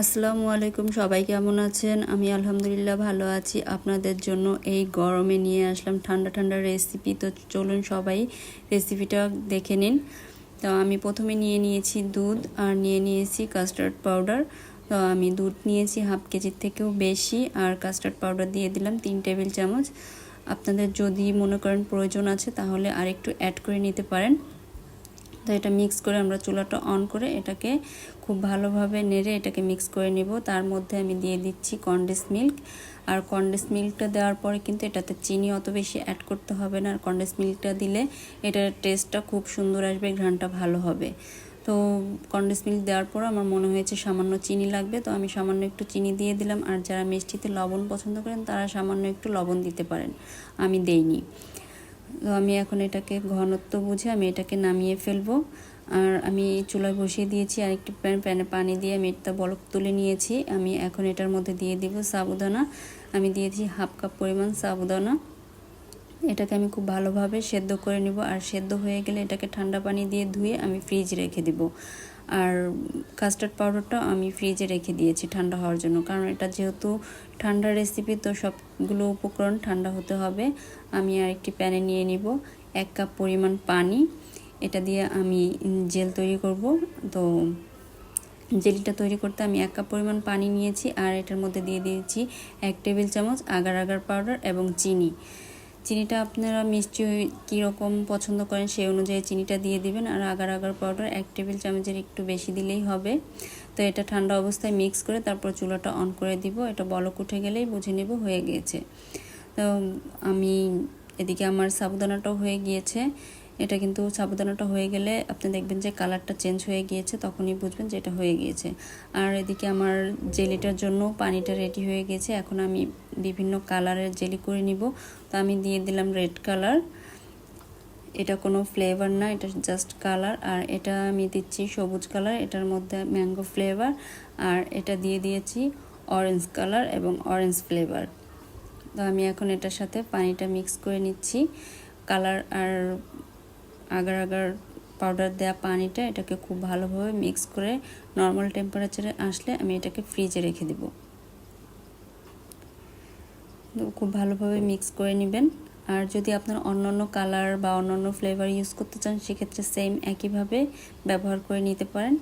আসসালামু আলাইকুম, সবাই কেমন আছেন? আমি আলহামদুলিল্লাহ ভালো আছি। আপনাদের জন্য এই গরমে নিয়ে আসলাম ঠান্ডা ঠান্ডা রেসিপি তো চলুন সবাই রেসিপিটা দেখে নিন। তো আমি প্রথমে নিয়ে নিয়েছি দুধ আর নিয়ে নিয়েছি কাস্টার্ড পাউডার তো আমি দুধ নিয়েছি হাফ কেজির থেকেও বেশি আর কাস্টার্ড পাউডার দিয়ে দিলাম তিন টেবিল চামচ। আপনাদের যদি মনে করেন প্রয়োজন আছে তাহলে আরেকটু অ্যাড করে নিতে পারেন। তো এটা মিক্স করে আমরা চুলাটা অন করে এটাকে খুব ভালোভাবে নেড়ে এটাকে মিক্স করে নেব। তার মধ্যে আমি দিয়ে দিচ্ছি কন্ডেন্স মিল্ক আর কন্ডেন্স মিল্কটা দেওয়ার পরে কিন্তু এটাতে চিনি অত বেশি অ্যাড করতে হবে না। আর কন্ডেন্স মিল্কটা দিলে এটার টেস্টটা খুব সুন্দর আসবে ঘ্রানটা ভালো হবে। তো কন্ডেন্স মিল্ক দেওয়ার পর আমার মনে হয়েছে সামান্য চিনি লাগবে। তো আমি সামান্য একটু চিনি দিয়ে দিলাম। আর যারা মিষ্টিতে লবণ পছন্দ করেন তারা সামান্য একটু লবণ দিতে পারেন। আমি দেইনি। তো আমি এখন এটাকে ঘনত্ব বুঝে আমি এটাকে নামিয়ে ফেলব। আর আমি চুলায় বসিয়ে দিয়েছি আর একটি প্যান, প্যানে পানি দিয়ে আমি এটা বলক তুলে নিয়েছি। আমি এখন এটার মধ্যে দিয়ে দিব সাবুদানা। আমি দিয়েছি হাফ কাপ পরিমাণ সাবুদানা। এটাকে আমি খুব ভালোভাবে সেদ্ধ করে নিব। আর সেদ্ধ হয়ে গেলে এটাকে ঠান্ডা পানি দিয়ে ধুয়ে আমি ফ্রিজে রেখে দিব। আর কাস্টার্ড পাউডারটা আমি ফ্রিজে রেখে দিয়েছি ঠান্ডা হওয়ার জন্য। কারণ এটা যেহেতু ঠান্ডা রেসিপি তো সবগুলো উপকরণ ঠান্ডা হতে হবে। আমি আর একটি প্যানে নিয়ে নিব এক কাপ পরিমাণ পানি। এটা দিয়ে আমি জেল তৈরি করব। তো জেলিটা তৈরি করতে আমি এক কাপ পরিমাণ পানি নিয়েছি। আর এটার মধ্যে দিয়ে দিয়েছি এক টেবিল চামচ আগার আগার পাউডার এবং চিনি। চিনিটা আপনারা মিষ্টি কীরকম পছন্দ করেন সেই অনুযায়ী চিনিটা দিয়ে দিবেন আর আগার আগার পাউডার এক টেবিল চামচের একটু বেশি দিলেই হবে। তো এটা ঠান্ডা অবস্থায় মিক্স করে তারপর চুলাটা অন করে দিব। এটা বলক উঠে গেলেই বুঝে নেব হয়ে গিয়েছে। তো আমি এদিকে আমার সাবুদানাটাও হয়ে গিয়েছে। এটা কিন্তু সাবুদানাটা হয়ে গেলে আপনি দেখবেন যে কালারটা চেঞ্জ হয়ে গিয়েছে, তখনই বুঝবেন যে এটা হয়ে গিয়েছে। আর এদিকে আমার জেলিটার জন্য পানিটা রেডি হয়ে গেছে। এখন আমি বিভিন্ন কালারের জেলি করে নিব। তো আমি দিয়ে দিলাম রেড কালার এটা কোনো ফ্লেভার না, এটা জাস্ট কালার আর এটা আমি দিচ্ছি সবুজ কালার এটার মধ্যে ম্যাঙ্গো ফ্লেভার আর এটা দিয়ে দিয়েছি অরেঞ্জ কালার এবং অরেঞ্জ ফ্লেভার তো আমি এখন এটার সাথে পানিটা মিক্স করে নিচ্ছি। কালার আর আগার আগার পাউডার দেওয়া পানিটা এটাকে খুব ভালোভাবে মিক্স করে নর্মাল টেম্পারেচারে আসলে আমি এটাকে ফ্রিজে রেখে দেব। খুব ভালোভাবে মিক্স করে নেবেন। আর যদি আপনার অন্য অন্য কালার বা অন্য অন্য ফ্লেভার ইউজ করতে চান, সেক্ষেত্রে সেম একইভাবে ব্যবহার করে নিতে পারেন।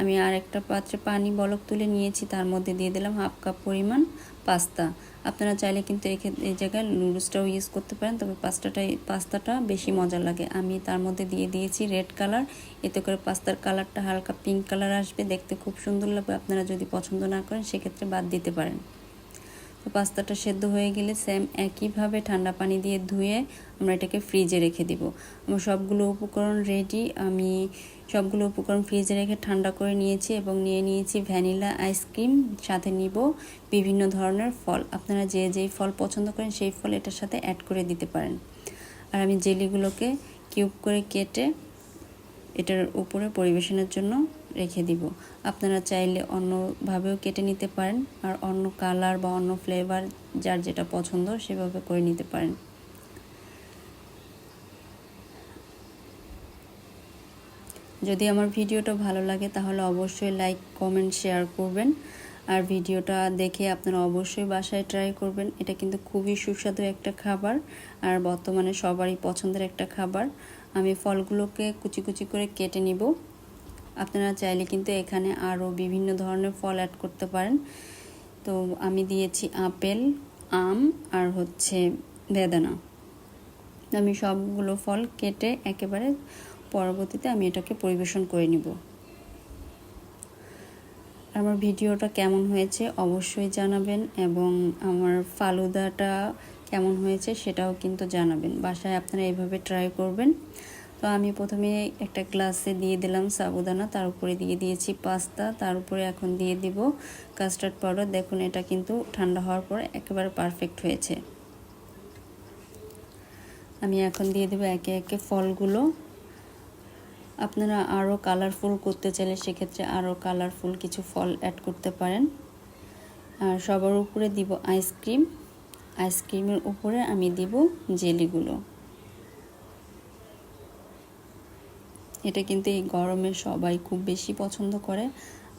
আমি আর একটা পাত্রে পানি, বলক তুলে নিয়েছি, তার মধ্যে দিয়ে দিলাম হাফ কাপ পরিমাণ পাস্তা। আপনারা চাইলে কিন্তু এই জায়গায় নুডলসটাও ইউজ করতে পারেন, তবে পাস্তাটাই, পাস্তাটা বেশি মজা লাগে। আমি তার মধ্যে দিয়ে দিয়েছি রেড কালার এতে করে পাস্তার কালারটা হালকা পিঙ্ক কালার আসবে, দেখতে খুব সুন্দর লাগবে। আপনারা যদি পছন্দ না করেন, সেক্ষেত্রে বাদ দিতে পারেন। পাস্তাটা সেদ্ধ হয়ে গেলে সেম একইভাবে ঠান্ডা পানি দিয়ে ধুয়ে আমরা এটাকে ফ্রিজে রেখে দিব। আমার সবগুলো উপকরণ রেডি আমি সবগুলো উপকরণ ফ্রিজে রেখে ঠান্ডা করে নিয়েছি এবং নিয়ে নিয়েছি ভ্যানিলা আইসক্রিম সাথে নিব বিভিন্ন ধরনের ফল। আপনারা যে যেই ফল পছন্দ করেন সেই ফল এটার সাথে অ্যাড করে দিতে পারেন। আর আমি জেলিগুলোকে কিউব করে কেটে এটার উপরে পরিবেশনের জন্য রেখে দিব। আপনারা চাইলে অন্যভাবেও কেটে নিতে পারেন আর অন্য কালার বা অন্য ফ্লেভার যার যেটা পছন্দ সেভাবে করে নিতে পারেন। যদি আমার ভিডিওটা ভালো লাগে তাহলে অবশ্যই লাইক, কমেন্ট, শেয়ার করবেন। আর ভিডিওটা দেখে আপনারা অবশ্যই বাসায় ট্রাই করবেন। এটা কিন্তু খুবই সুস্বাদু একটা খাবার আর বর্তমানে সবারই পছন্দের একটা খাবার। আমি ফলগুলোকে কুচি কুচি করে কেটে নিব। আপনারা চাইলে কিন্তু এখানে আরও বিভিন্ন ধরনের ফল অ্যাড করতে পারেন। তো আমি দিয়েছি আপেল, আম আর হচ্ছে বেদানা। আমি সবগুলো ফল কেটে একেবারে পরবর্তীতে আমি এটাকে পরিবেশন করে নিব। আমার ভিডিওটা কেমন হয়েছে অবশ্যই জানাবেন এবং আমার ফালুদাটা কেমন হয়েছে সেটাও কিন্তু জানাবেন। বাসায় আপনারা এইভাবে ট্রাই করবেন। তো আমি প্রথমে একটা গ্লাসে দিয়ে দিলাম সাবুদানা, তার উপরে দিয়ে দিয়েছি পাস্তা, তার উপরে এখন দিয়ে দিব কাস্টার্ড পাউডার। দেখুন, এটা কিন্তু ঠান্ডা হওয়ার পর একেবারে পারফেক্ট হয়েছে। আমি এখন দিয়ে দেবো একে একে ফলগুলো। আপনারা আরও কালারফুল করতে চাইলে সেক্ষেত্রে আরও কালারফুল কিছু ফল অ্যাড করতে পারেন। আর সবার উপরে দিব আইসক্রিম। আইসক্রিমের উপরে আমি দিব জেলিগুলো। এটা কিন্তু এই গরমে সবাই খুব বেশি পছন্দ করে।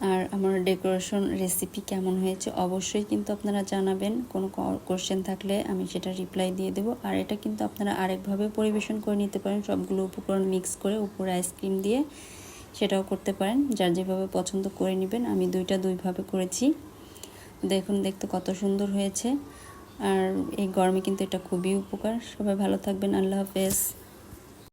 আর আমার ডেকোরেশন রেসিপি কেমন হয়েছে অবশ্যই কিন্তু আপনারা জানাবেন। কোনো কোশ্চেন থাকলে আমি সেটা রিপ্লাই দিয়ে দেবো। আর এটা কিন্তু আপনারা আরেকভাবে পরিবেশন করে নিতে পারেন। সবগুলো উপকরণ মিক্স করে উপরে আইসক্রিম দিয়ে সেটাও করতে পারেন। যার যেভাবে পছন্দ করে নেবেন। আমি দুইটা দুইভাবে করেছি। দেখুন, দেখতে কত সুন্দর হয়েছে। আর এই গরমে কিন্তু এটা খুবই উপকার। সবাই ভালো থাকবেন। আল্লাহ হাফেজ।